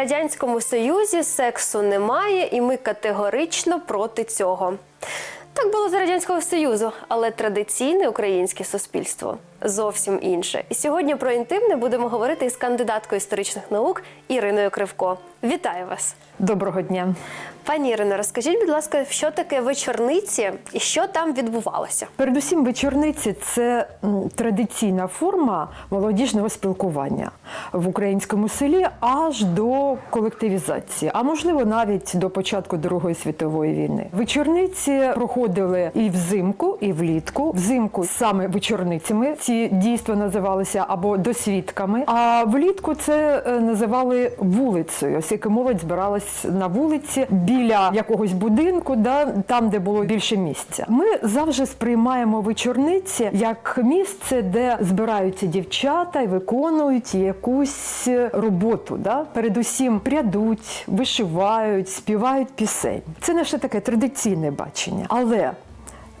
радянському Союзі сексу немає, і ми категорично проти цього. Так було за радянського союзу, але традиційне українське суспільство зовсім інше. І сьогодні про інтимне будемо говорити із кандидаткою історичних наук Іриною Кривко. Вітаю вас, Доброго дня. Пані Ірино. Розкажіть, будь ласка, що таке вечорниці і що там відбувалося? Передусім, вечорниці це традиційна форма молодіжного спілкування в українському селі аж до колективізації, а можливо навіть до початку Другої світової війни. Вечорниці проходили і взимку, і влітку. Взимку саме вечорницями ці дійства називалися або досвідками. А влітку це е, називали вулицею, оскільки молодь збиралась на вулиці біля якогось будинку, да, там, де було більше місця. Ми завжди сприймаємо вечорниці як місце, де збираються дівчата і виконують якусь роботу. Да? Передусім прядуть, вишивають, співають пісень. Це наше таке традиційне бачення. Але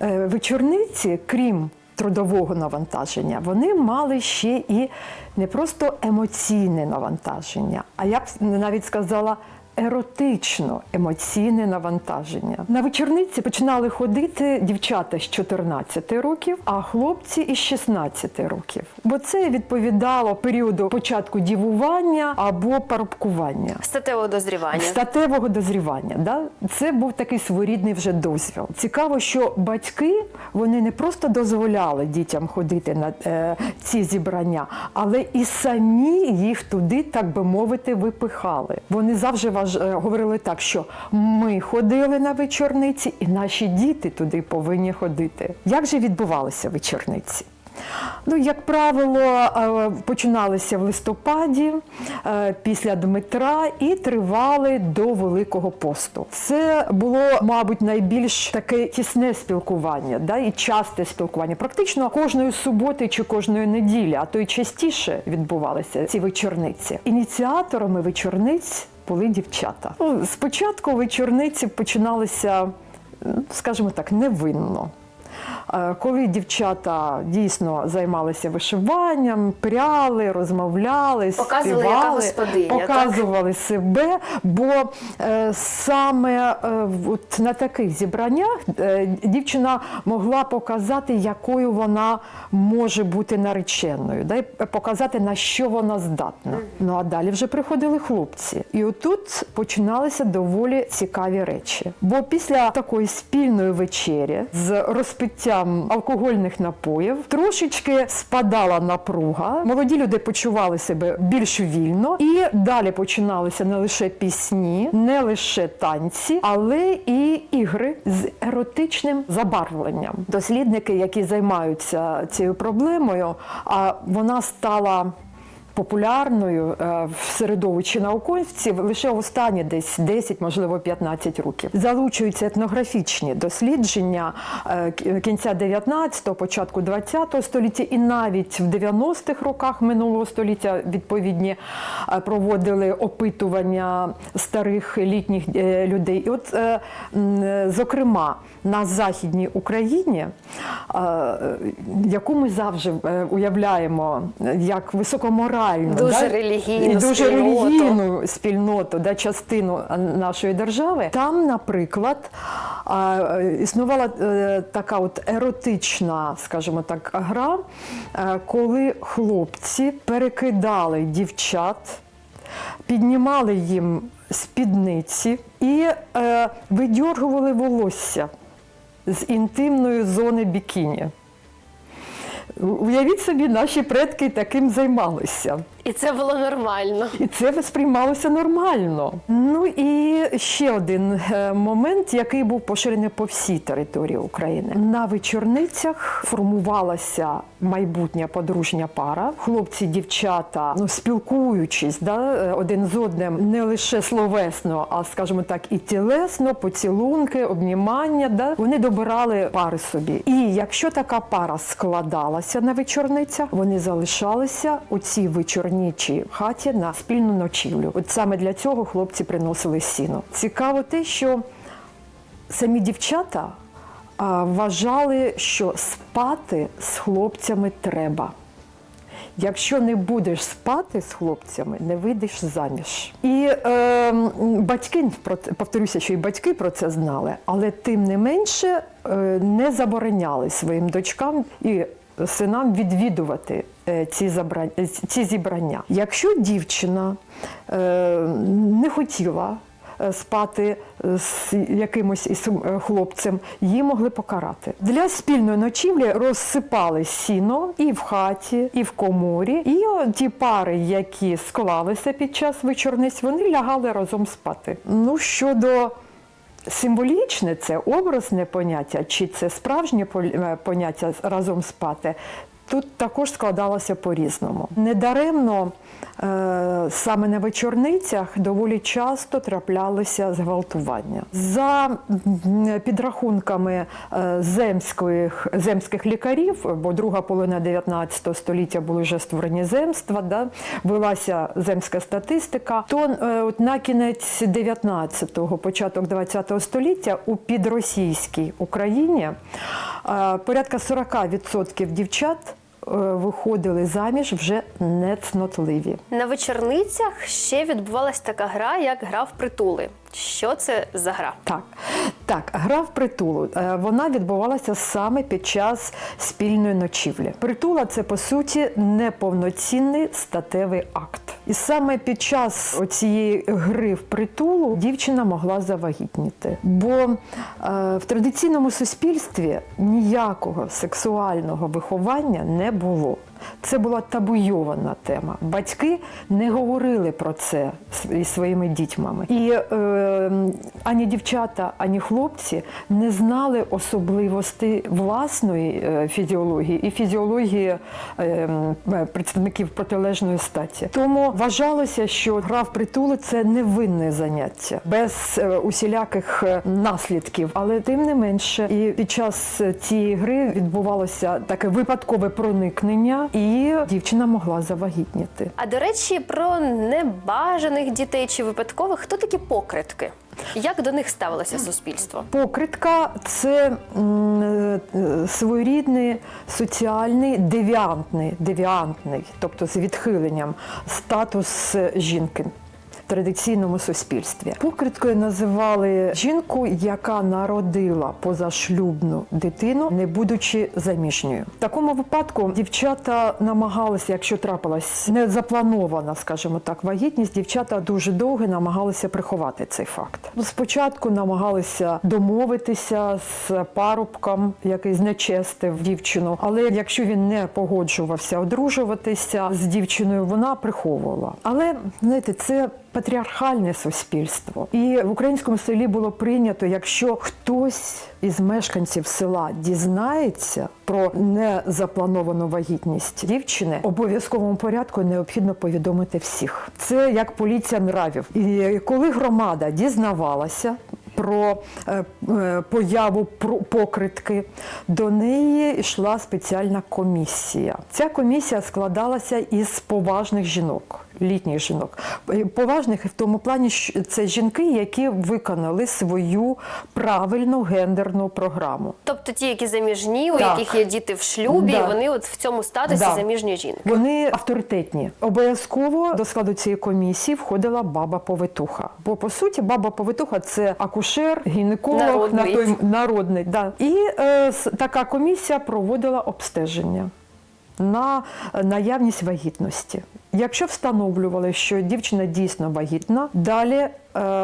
е, вечорниці, крім трудового навантаження, вони мали ще і не просто емоційне навантаження, а я б навіть сказала. Еротично емоційне навантаження на вечорниці починали ходити дівчата з 14 років, а хлопці із 16 років. Бо це відповідало періоду початку дівування або парубкування Статевого дозрівання. статевого дозрівання. Да? Це був такий своєрідний вже дозвіл. Цікаво, що батьки вони не просто дозволяли дітям ходити на е, ці зібрання, але і самі їх туди, так би мовити, випихали. Вони завжди важ... е, говорили так, що ми ходили на вечорниці, і наші діти туди повинні ходити. Як же відбувалися вечорниці? Ну, як правило, е, починалися в листопаді е, після Дмитра і тривали до Великого посту. Це було, мабуть, найбільш таке тісне спілкування, да, і часте спілкування. Практично кожної суботи чи кожної неділі, а то й частіше відбувалися ці вечорниці. Ініціаторами вечорниць були дівчата. Ну, спочатку вечорниці починалися, скажімо так, невинно. Е, Коли дівчата дійсно займалися вишиванням, пряли, розмовляли, Показували, співали, яка господиня, так? себе. Бо е, саме е, от на таких зібраннях дівчина могла показати, якою вона може бути нареченою, да, і показати на що вона здатна. Ну а далі вже приходили хлопці. І отут починалися доволі цікаві речі. Бо після такої спільної вечері з розпиттям алкогольних напоїв трошечки спадала напруга. Молоді люди почували себе більш вільно, і далі починалися не лише пісні, не лише танці, але і ігри з еротичним забарвленням. Дослідники, які займаються цією проблемою, а вона стала популярною е, в середовищі науковців лише останні десь 10, можливо, 15 років. Залучуються етнографічні дослідження е, кінця 19-го, початку 20-го століття, і навіть в 90-х роках минулого століття відповідні е, проводили опитування старих літніх е, людей. І от, е, е, зокрема, на Західній Україні, е, яку ми завжди е, уявляємо як високоморальну, Дуже да, релігійну і дуже спільноту. релігійну спільноту, да, частину нашої держави. Там, наприклад, існувала е, така от еротична, скажімо так, гра, е, коли хлопці перекидали дівчат, піднімали їм спідниці і е, видьоргували волосся з інтимної зони бікіні. Уявіть собі, наші предки таким займалися. І це було нормально. І це сприймалося нормально. Ну і ще один е, момент, який був поширений по всій території України. На вечорницях формувалася майбутня подружня пара. Хлопці, дівчата, ну спілкуючись, да, один з одним не лише словесно, а скажімо так, і тілесно, поцілунки, обнімання. Да, вони добирали пари собі. І якщо така пара складалася на вечорницях, вони залишалися у цій вечорничій хаті на спільну ночівлю. От саме для цього хлопці приносили сіно. Цікаво те, що самі дівчата вважали, що спати з хлопцями треба. Якщо не будеш спати з хлопцями, не вийдеш заміж. І е, батьки, повторюся, що і батьки про це знали, але тим не менше е, не забороняли своїм дочкам і синам відвідувати е, ці, забрання, е, ці зібрання. Якщо дівчина е, не хотіла спати з якимось хлопцем, її могли покарати. Для спільної ночівлі розсипали сіно і в хаті, і в коморі. І ті пари, які склалися під час вечорниць, вони лягали разом спати. Ну щодо Символічне це образне поняття, чи це справжнє е, поняття разом спати. Тут також складалося по-різному. Недаремно саме на вечорницях доволі часто траплялися зґвалтування. За підрахунками е, земських, земських лікарів, бо друга половина 19 століття були вже створені земства, да, велася земська статистика, то е, от на кінець 19-го, початок 20-го століття у підросійській Україні е, порядка 40% дівчат е, виходили заміж вже нецнотливі. На вечорницях ще відбувалась така гра, як гра в притули. Що це за гра? Так, так, гра в притулу. Е, Вона відбувалася саме під час спільної ночівлі. Притула це по суті неповноцінний статевий акт. І саме під час цієї гри в притулу дівчина могла завагітніти. Бо е, в традиційному суспільстві ніякого сексуального виховання не було. Це була табуйована тема. Батьки не говорили про це з- із своїми дітьми. І е, ані дівчата, ані хлопці не знали особливостей власної е, фізіології і фізіології е, представників протилежної статі. Тому вважалося, що гра в притули це невинне заняття без е, усіляких е, наслідків. Але тим не менше, і під час цієї гри відбувалося таке випадкове проникнення, і дівчина могла завагітніти. А до речі, про небажаних дітей чи випадкових, хто такі покритки? Як до них ставилося суспільство? Покритка це е, своєрідний соціальний девіантний, девіантний, тобто з відхиленням статус жінки. Традиційному суспільстві покриткою називали жінку, яка народила позашлюбну дитину, не будучи заміжньою. В такому випадку дівчата намагалися, якщо трапилась незапланована, скажімо так, вагітність, дівчата дуже довго намагалися приховати цей факт. Спочатку намагалися домовитися з парубком, який знечестив дівчину, але якщо він не погоджувався одружуватися з дівчиною, вона приховувала. Але знаєте, це патріархальне суспільство. І в українському селі було прийнято, якщо хтось із мешканців села дізнається про незаплановану вагітність дівчини, обов'язковому порядку необхідно повідомити всіх. Це як поліція нравів. І коли громада дізнавалася. Про е, е, появу покритки до неї йшла спеціальна комісія. Ця комісія складалася із поважних жінок, літніх жінок. Е, Поважних в тому плані, що це жінки, які виконали свою правильну гендерну програму. Тобто ті, які заміжні, у Так. яких є діти в шлюбі, Да. вони от в цьому статусі Да. заміжньої жінки. Вони авторитетні. Обов'язково до складу цієї комісії входила баба повитуха. Бо по суті, баба повитуха це акушер, гінеколог Народний. на той народний. Да. І е, така комісія проводила обстеження на е, наявність вагітності. Якщо встановлювали, що дівчина дійсно вагітна, далі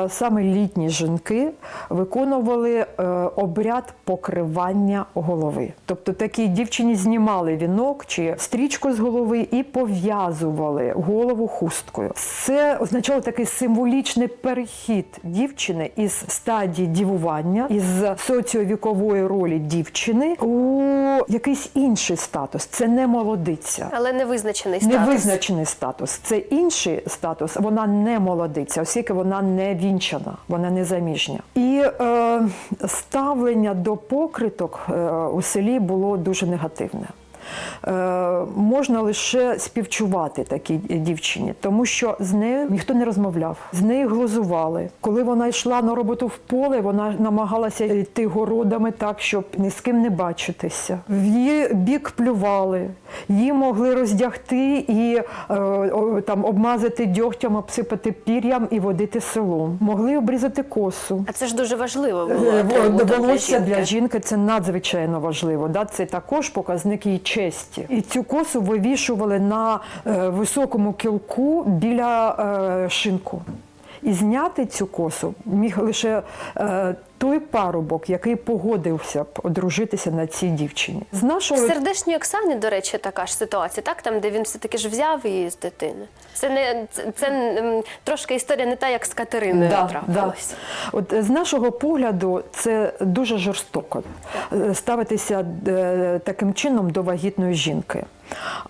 саме літні жінки виконували е, обряд покривання голови. Тобто такій дівчині знімали вінок чи стрічку з голови і пов'язували голову хусткою. Це означало такий символічний перехід дівчини із стадії дівування, із соціовікової ролі дівчини у якийсь інший статус. Це не молодиця. Але не визначений статус. Невизначений статус. Це інший статус. Вона не молодиця, оскільки вона не вінчана, вона не заміжня. І е, ставлення до покриток е, у селі було дуже негативне. Е, можна лише співчувати такій дівчині, тому що з нею ніхто не розмовляв, з нею глузували. Коли вона йшла на роботу в поле, вона намагалася йти городами так, щоб ні з ким не бачитися. В її бік плювали, її могли роздягти і е, там обмазати дьогтям, обсипати пір'ям і водити селом. Могли обрізати косу. А це ж дуже важливо було. Е, для Волосся жінки. для жінки це надзвичайно важливо. Да? Це також показник її честі. І цю косу вивішували на е, високому кілку біля е, шинку. І зняти цю косу міг лише е, той парубок, який погодився б одружитися на цій дівчині. З В нашого сердечній Оксані, до речі, така ж ситуація, так? Там, де він все-таки ж взяв її з дитини. Це не це, це трошки історія не та, як з Катериною трапилась. От е, з нашого погляду це дуже жорстоко е, ставитися е, таким чином до вагітної жінки.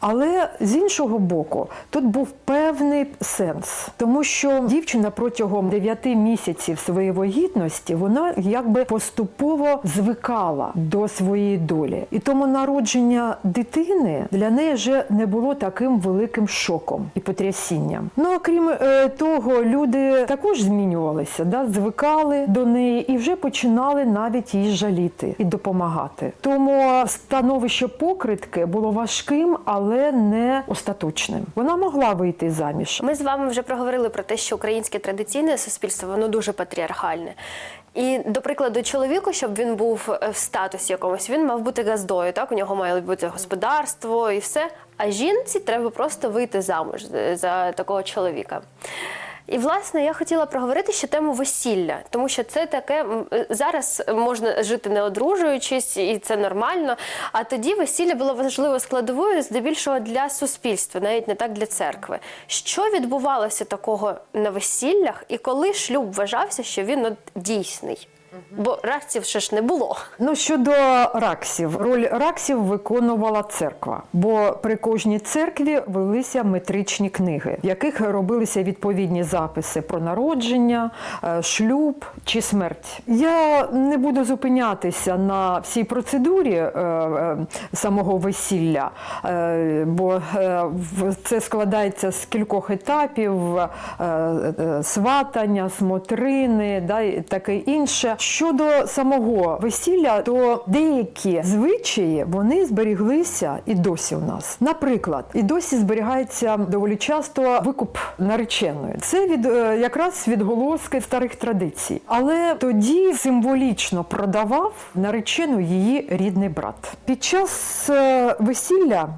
Але з іншого боку, тут був певний сенс, тому що дівчина протягом 9 місяців своєї вагітності вона якби поступово звикала до своєї долі. І тому народження дитини для неї вже не було таким великим шоком і потрясінням. Ну окрім е, того, люди також змінювалися, да, звикали до неї і вже починали навіть її жаліти і допомагати. Тому становище покритки було важким, але не остаточним. Вона могла вийти заміж. Ми з вами вже проговорили про те, що українське традиційне суспільство воно дуже патріархальне. І, до прикладу, чоловіку, щоб він був е, в статусі якомусь, він мав бути газдою. Так, у нього має бути господарство і все. А жінці треба просто вийти замуж за- за такого чоловіка. І власне я хотіла проговорити ще тему весілля, тому що це таке е, зараз можна жити не одружуючись, і це нормально. А тоді весілля було важливо складовою, здебільшого для суспільства, навіть не так для церкви. Що відбувалося такого на весіллях, і коли шлюб вважався, що він от, дійсний? Бо ракців ще ж не було. Ну щодо раксів, роль раксів виконувала церква, бо при кожній церкві велися метричні книги, в яких робилися відповідні записи про народження, е, шлюб чи смерть. Я не буду зупинятися на всій процедурі е, е, самого весілля, бо це складається з кількох етапів: сватання, смотрини, да, таке інше. Щодо самого весілля, то деякі звичаї вони зберіглися і досі у нас. Наприклад, і досі зберігається доволі часто викуп нареченої. Це від е, якраз відголоски старих традицій. Але тоді символічно продавав наречену її рідний брат. Під час е, весілля.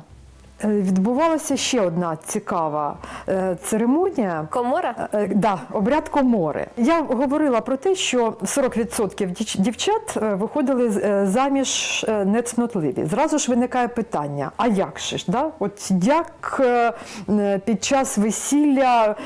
Е, Відбувалася ще одна цікава е, церемонія. Комора? Е, Да, обряд комори. Я говорила про те, що 40% дівчат виходили заміж нецнотливі. Зразу ж виникає питання: а як же ж? Да? От як під час весілля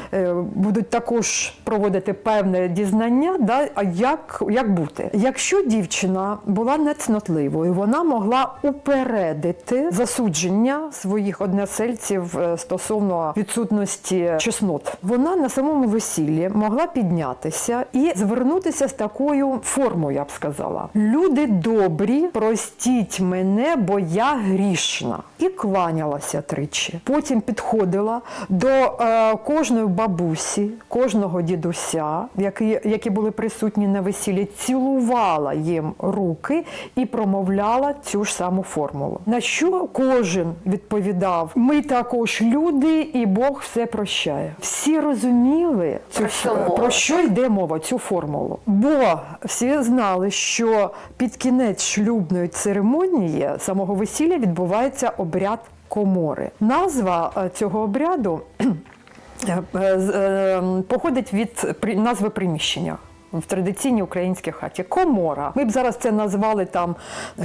будуть також проводити певне дізнання, да? а як, як бути? Якщо дівчина була нецнотливою, вона могла упередити засудження своїх односельців е, стосовно відсутності чеснот. Вона на самому весіллі могла піднятися і звернутися з такою формою, я б сказала: люди добрі, простіть мене, бо я грішна. І кланялася тричі. Потім підходила до е, кожної бабусі, кожного дідуся, які, які були присутні на весіллі, цілувала їм руки і промовляла цю ж саму формулу. На що кожен відповідав: ми також люди, і Бог все прощає. Всі розуміли цю Про що про що йде мова, цю формулу. Бо всі знали, що під кінець шлюбної церемонії самого весілля відбувається обряд комори. Назва е, цього обряду е, е, походить від назви приміщення. В традиційній українській хаті комора. Ми б зараз це назвали там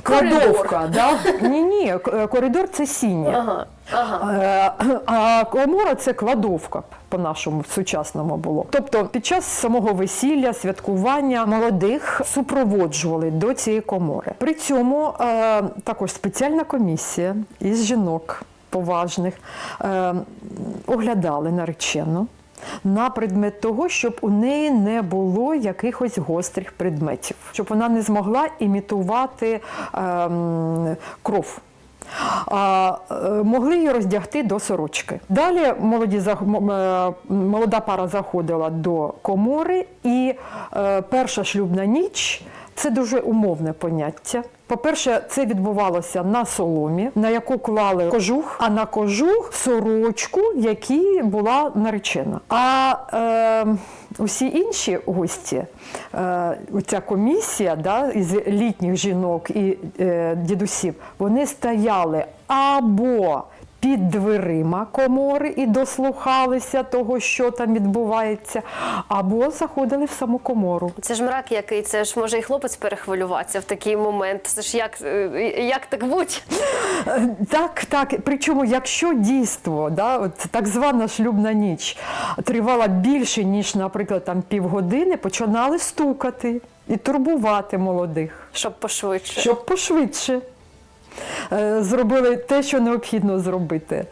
кладовка. Да? Ні, ні, коридор це сіння. Ага. Ага. Е, А комора це кладовка по-нашому сучасному було. Тобто під час самого весілля, святкування молодих супроводжували до цієї комори. При цьому е, також спеціальна комісія із жінок поважних е, оглядали наречену. На предмет того, щоб у неї не було якихось гострих предметів, щоб вона не змогла імітувати ем, кров. а, е, могли її роздягти до сорочки. Далі молоді, е, молода пара заходила до комори, і е, перша шлюбна ніч це дуже умовне поняття. По-перше, це відбувалося на соломі, на яку клали кожух, а на кожух сорочку, якій була наречена. А е, усі інші гості, е, ця комісія да, із літніх жінок і е, дідусів, вони стояли або під дверима комори і дослухалися того, що там відбувається, або заходили в саму комору. Це ж мрак який, це ж може і хлопець перехвилюватися в такий момент. Це ж як, е, як так будь? Е, Так, так. Причому, якщо дійство, да, от так звана шлюбна ніч тривала більше, ніж, наприклад, там півгодини, починали стукати і турбувати молодих, Щоб пошвидше. щоб пошвидше. Е, Зробили те, що необхідно зробити.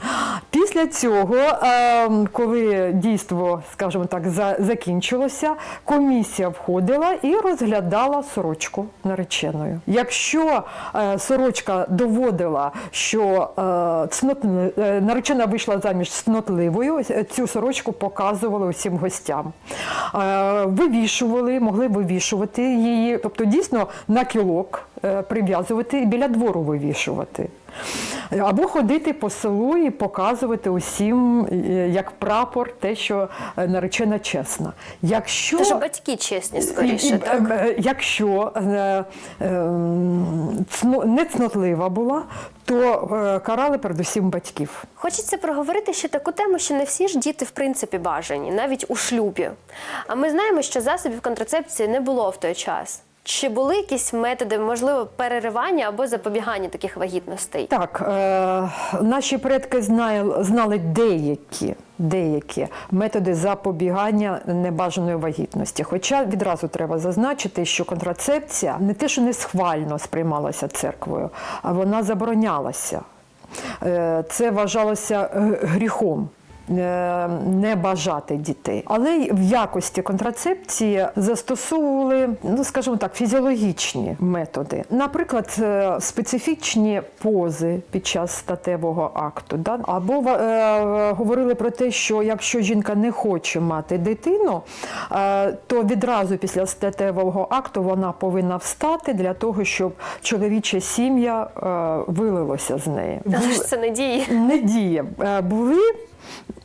Після цього, е, коли дійство, скажімо так, закінчилося, комісія входила і розглядала сорочку нареченою. Якщо е, сорочка доводила, що е, е, наречена вийшла заміж цнотливою, е, цю сорочку показували усім гостям. Вивішували, могли вивішувати її, тобто дійсно на кілок прив'язувати і біля двору вивішувати. Або ходити по селу і показувати усім, е, як прапор, те, що е, наречена чесна. Якщо Це ж батьки чесні скоріше, і, так? е, Якщо е, цно- не цнотлива була, то карали передусім батьків. Хочеться проговорити ще таку тему, що не всі ж діти в принципі бажані, навіть у шлюбі. А ми знаємо, що засобів контрацепції не було в той час. Чи були якісь методи, можливо, переривання або запобігання таких вагітностей? Так, е, наші предки знали, знали деякі, деякі методи запобігання небажаної вагітності. Хоча відразу треба зазначити, що контрацепція не те, що не схвально сприймалася церквою, а вона заборонялася. Е, Це вважалося е, гріхом. Е, Не бажати дітей, але в якості контрацепції застосовували, ну скажімо так, фізіологічні методи. Наприклад, е, специфічні пози під час статевого акту, да? або е, говорили про те, що якщо жінка не хоче мати дитину, е, то відразу після статевого акту вона повинна встати для того, щоб чоловіча сім'я е, вилилося з неї. Але ж це не діє. Не діє. Е, Були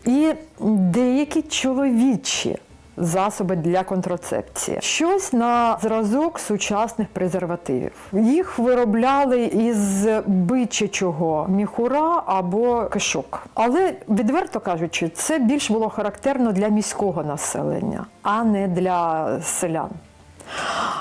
і деякі чоловічі засоби для контрацепції. Щось на зразок сучасних презервативів. Їх виробляли із бичачого міхура або кишок. Але, відверто кажучи, це більш було характерно для міського населення, а не для селян.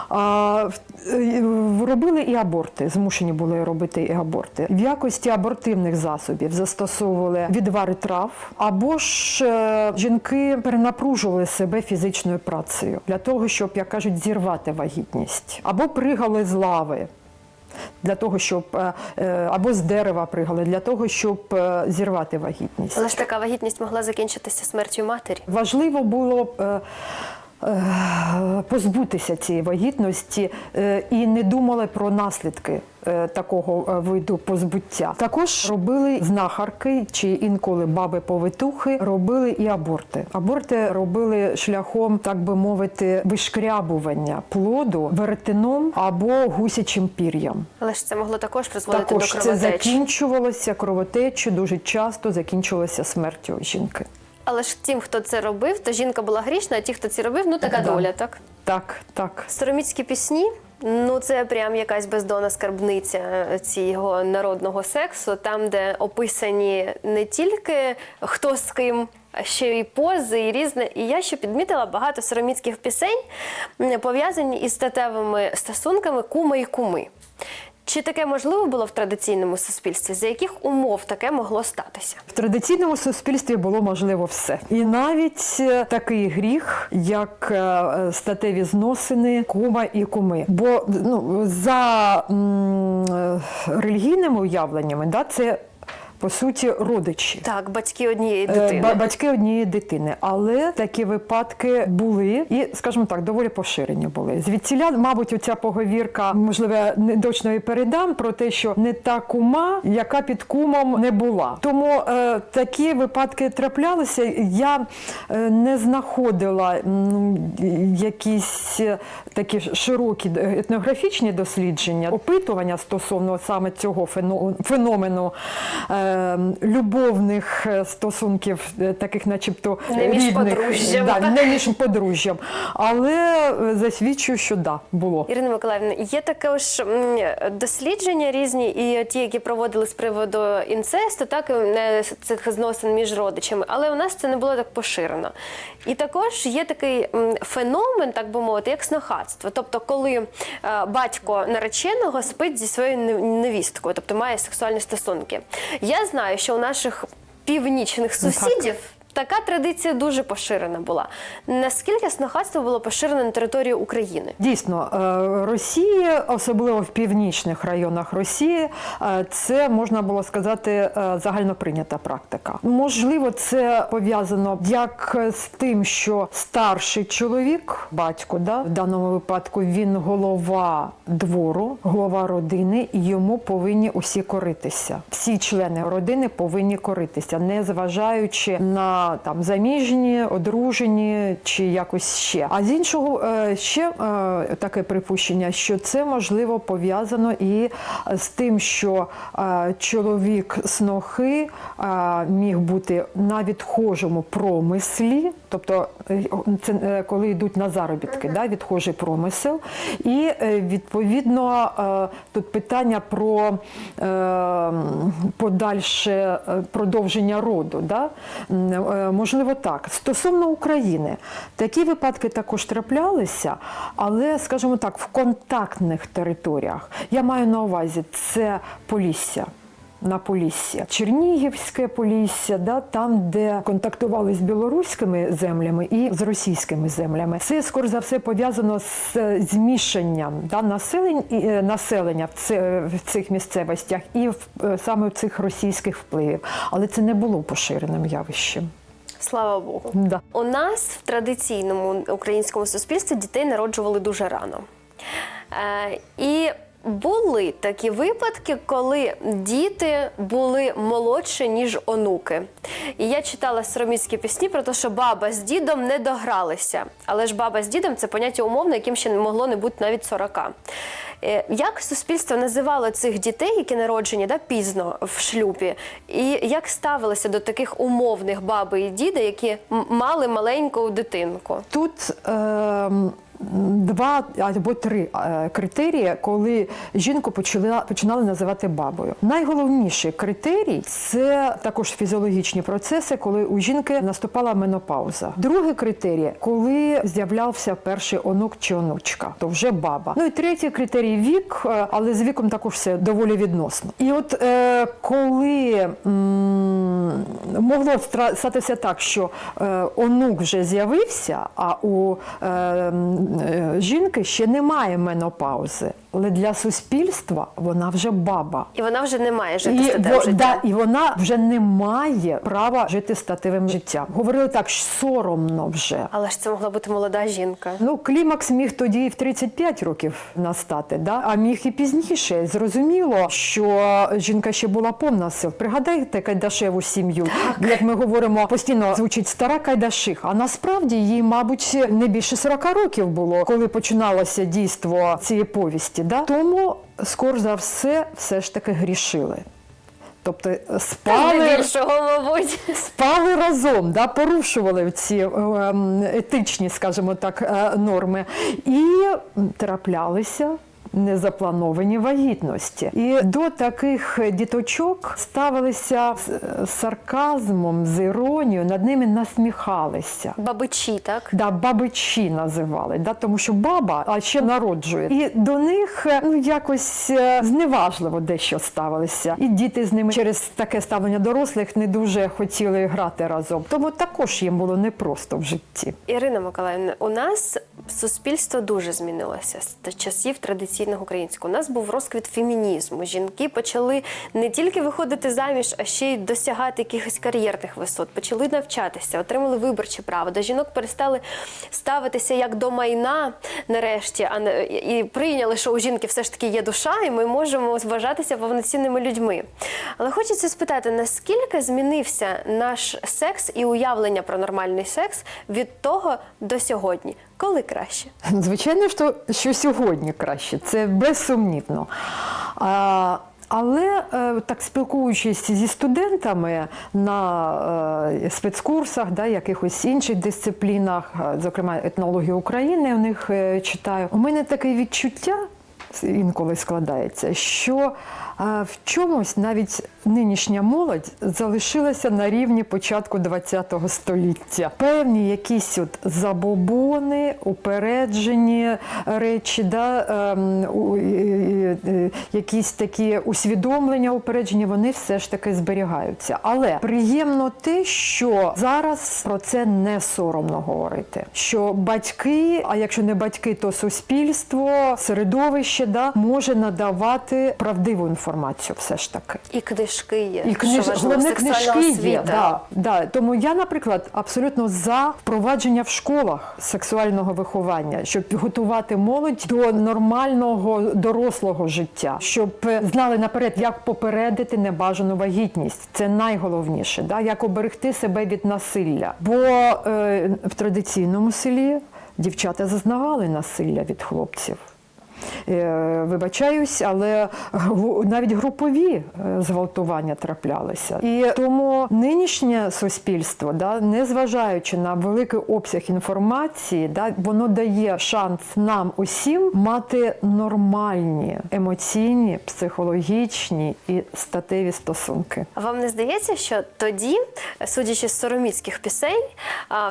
А, е, робили і аборти, змушені були робити і аборти. В якості абортивних засобів застосовували відвари трав, або ж е, жінки перенапружували себе фізичною працею для того, щоб, як кажуть, зірвати вагітність, або пригали з лави. Для того, щоб е, або з дерева пригали, для того, щоб зірвати вагітність. Але ж така вагітність могла закінчитися смертю матері. Важливо було позбутися цієї вагітності е, і не думали про наслідки е, такого е, виду позбуття. Також робили знахарки чи інколи баби-повитухи, робили і аборти. Аборти робили шляхом, так би мовити, вишкрябування плоду веретеном або гусячим пір'ям. Але ж це могло також призводити Також до це закінчувалося кровотечі, дуже часто закінчувалося смертю жінки. Але ж тим, хто це робив, то жінка була грішна, а ті, хто це робив, ну така Да. доля, так? Так, так. Сороміцькі пісні. Ну, це прям якась бездонна скарбниця е, цього народного сексу, там, де описані не тільки хто з ким, а ще й пози, і різне. І я ще підмітила багато сороміцьких пісень, пов'язані із статевими стосунками куми і куми. Чи таке можливо було в традиційному суспільстві? За яких умов таке могло статися? В традиційному суспільстві було можливо все, і навіть е, такий гріх, як е, статеві зносини, кума і куми. Бо ну за м, е, релігійними уявленнями, да, це по суті, родичі. Так, батьки однієї Е, дитини. Батьки однієї дитини, але такі випадки були і, скажімо так, доволі поширені були. Звідсіля, мабуть, оця поговірка, можливо, не точно і передам про те, що не та кума, яка під кумом не була. Тому е, такі випадки траплялися. Я е, не знаходила м, якісь е, такі широкі етнографічні дослідження, опитування стосовно саме цього фено- феномену е, любовних е, стосунків, е, таких, начебто, Не між рідних, подружжям. Да, не між подружжям. Але е, засвідчую, що да, було. Ірина Миколаївна, є також м, дослідження різні, і ті, які проводили з приводу інцесту, так і цих зносин між родичами, але у нас це не було так поширено. І також є такий феномен, так би мовити, як снохатство. Тобто, коли батько нареченого спить зі своєю невісткою, тобто має сексуальні стосунки. Я знаю, що у наших північних Ну, сусідів. Така традиція дуже поширена була. Наскільки снохатство було поширено на території України? Дійсно, е, Росія, особливо в північних районах Росії, е, це можна було сказати е, загальноприйнята практика. Можливо, це пов'язано як з тим, що старший чоловік, батько, да, в даному випадку він голова двору, голова родини, і йому повинні усі коритися. Всі члени родини повинні коритися, не зважаючи на там заміжні, одружені чи якось ще. А з іншого е, ще е, таке припущення, що це можливо пов'язано і з тим, що е, чоловік снохи е, міг бути на відхожому промислі, тобто е, це е, коли йдуть на заробітки, да, відхожий промисел, і е, відповідно е, тут питання про е, подальше е, продовження роду. Да? Е, Можливо, так. Стосовно України, такі випадки також траплялися, але, скажімо так, в контактних територіях я маю на увазі це Полісся. На Полісся, Чернігівське Полісся, да, там, де контактували з білоруськими землями і з російськими землями. Це скоріш за все пов'язано з е, змішанням да, населень, і, е, населення в, цих місцевостях і в, саме в цих російських впливів. Але це не було поширеним явищем. Слава Богу. Да. У нас в традиційному українському суспільстві дітей народжували дуже рано. Е, і були такі випадки, коли діти були молодші, ніж онуки. І я читала сороміцькі пісні про те, що баба з дідом не догралися. Але ж баба з дідом це поняття умовне, яким ще не могло не бути навіть 40. Е, Як суспільство називало цих дітей, які народжені да, пізно в шлюбі, і як ставилося до таких умовних баби і діда, які мали маленьку дитинку? Тут ем, два або три е, критерії, коли жінку почали, починали називати бабою. Найголовніший критерій це також фізіологічні процеси, коли у жінки наступала менопауза. Другий критерій, коли з'являвся перший онук чи онучка, то вже баба. Ну і третій критерій вік, е, але з віком також все доволі відносно. І от е, коли м, могло статися так, що онук вже з'явився, а у жінки ще немає менопаузи. Але для суспільства вона вже баба. І вона вже не має жити І, статевим життям. да, і вона вже не має права жити статевим життям. Говорили так, що соромно вже. Але ж це могла бути молода жінка. Ну, клімакс міг тоді і в 35 років настати, да? а міг і пізніше. Зрозуміло, що жінка ще була повна сил. Пригадайте Кайдашеву сім'ю. Як ми говоримо, постійно звучить стара Кайдашиха. А насправді їй, мабуть, не більше 40 років було, коли починалося дійство цієї повісті. Да? Тому, скоро за все, все ж таки грішили. Тобто спали, Більшого, мабуть. спали разом, да, порушували ці е, ем, етичні, скажімо так, е, норми, і траплялися. Незаплановані вагітності, і до таких діточок ставилися з е, сарказмом, з іронією, над ними насміхалися. Бабичі, так? Да, бабичі називали, да, тому що баба а ще народжує. І до них е, ну якось е, зневажливо дещо ставилися. І діти з ними через таке ставлення дорослих не дуже хотіли грати разом. Тому також їм було непросто в житті. Ірина Миколаївна, у нас Суспільство дуже змінилося з часів традиційного українського. У нас був розквіт фемінізму. Жінки почали не тільки виходити заміж, а ще й досягати якихось кар'єрних висот. Почали навчатися, отримали виборче право. До жінок перестали ставитися як до майна нарешті, а не і прийняли, що у жінки все ж таки є душа, і ми можемо вважатися повноцінними людьми. Але хочеться спитати, наскільки змінився наш секс і уявлення про нормальний секс від того до сьогодні? Коли краще? Звичайно, що, що сьогодні краще, це безсумнівно. А, але е, так спілкуючись зі студентами на е, спецкурсах, да, якихось інших дисциплінах, е, зокрема етнології України, у них читаю, у мене таке відчуття інколи складається, що е, в чомусь навіть нинішня молодь залишилася на рівні початку ХХ століття. Певні якісь от забобони, упереджені речі, да, ем, якісь такі усвідомлення упереджені, вони все ж таки зберігаються. Але приємно те, що зараз про це не соромно говорити. Що батьки, а якщо не батьки, то суспільство, середовище да, може надавати правдиву інформацію все ж таки. І книжки є. І що книж... важливо, головне книжки освіта. є. Да, да. Тому я, наприклад, абсолютно за впровадження в школах сексуального виховання, щоб готувати молодь до нормального дорослого життя, щоб е, знали наперед, як попередити небажану вагітність. Це найголовніше, да? як оберегти себе від насилля. Бо е, в традиційному селі дівчата зазнавали насилля від хлопців. Е, Вибачаюсь, але навіть групові е, зґвалтування траплялися. І тому нинішнє суспільство, да, незважаючи на великий обсяг інформації, да, воно дає шанс нам усім мати нормальні емоційні, психологічні і статеві стосунки. Вам не здається, що тоді, судячи з сороміцьких пісень,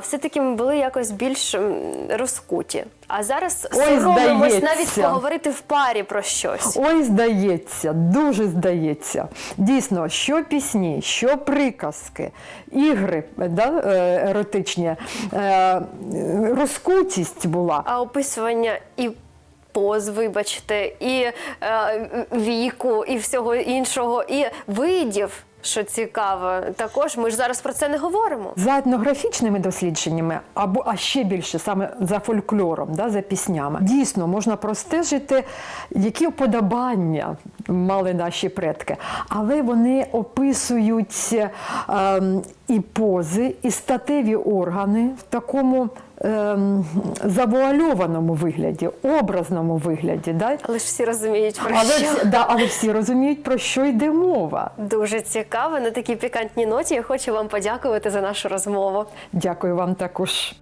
все-таки ми були якось більш розкуті. А зараз Ой, соромимось здається. навіть поговорити в парі про щось. Ой, здається, дуже здається. Дійсно, що пісні, що приказки, ігри да, е, еротичні, е, розкутість була. А описування і поз, вибачте, і е, віку, і всього іншого, і видів, що цікаво, також ми ж зараз про це не говоримо. За етнографічними дослідженнями, або а ще більше саме за фольклором, да, за піснями, дійсно можна простежити, які вподобання мали наші предки. Але вони описують ем, і пози, і статеві органи в такому завуальованому вигляді, образному вигляді. Да? Але ж всі розуміють про Але, що. да, але всі розуміють, про що йде мова. Дуже цікаво. На такій пікантній ноті я хочу вам подякувати за нашу розмову. Дякую вам також.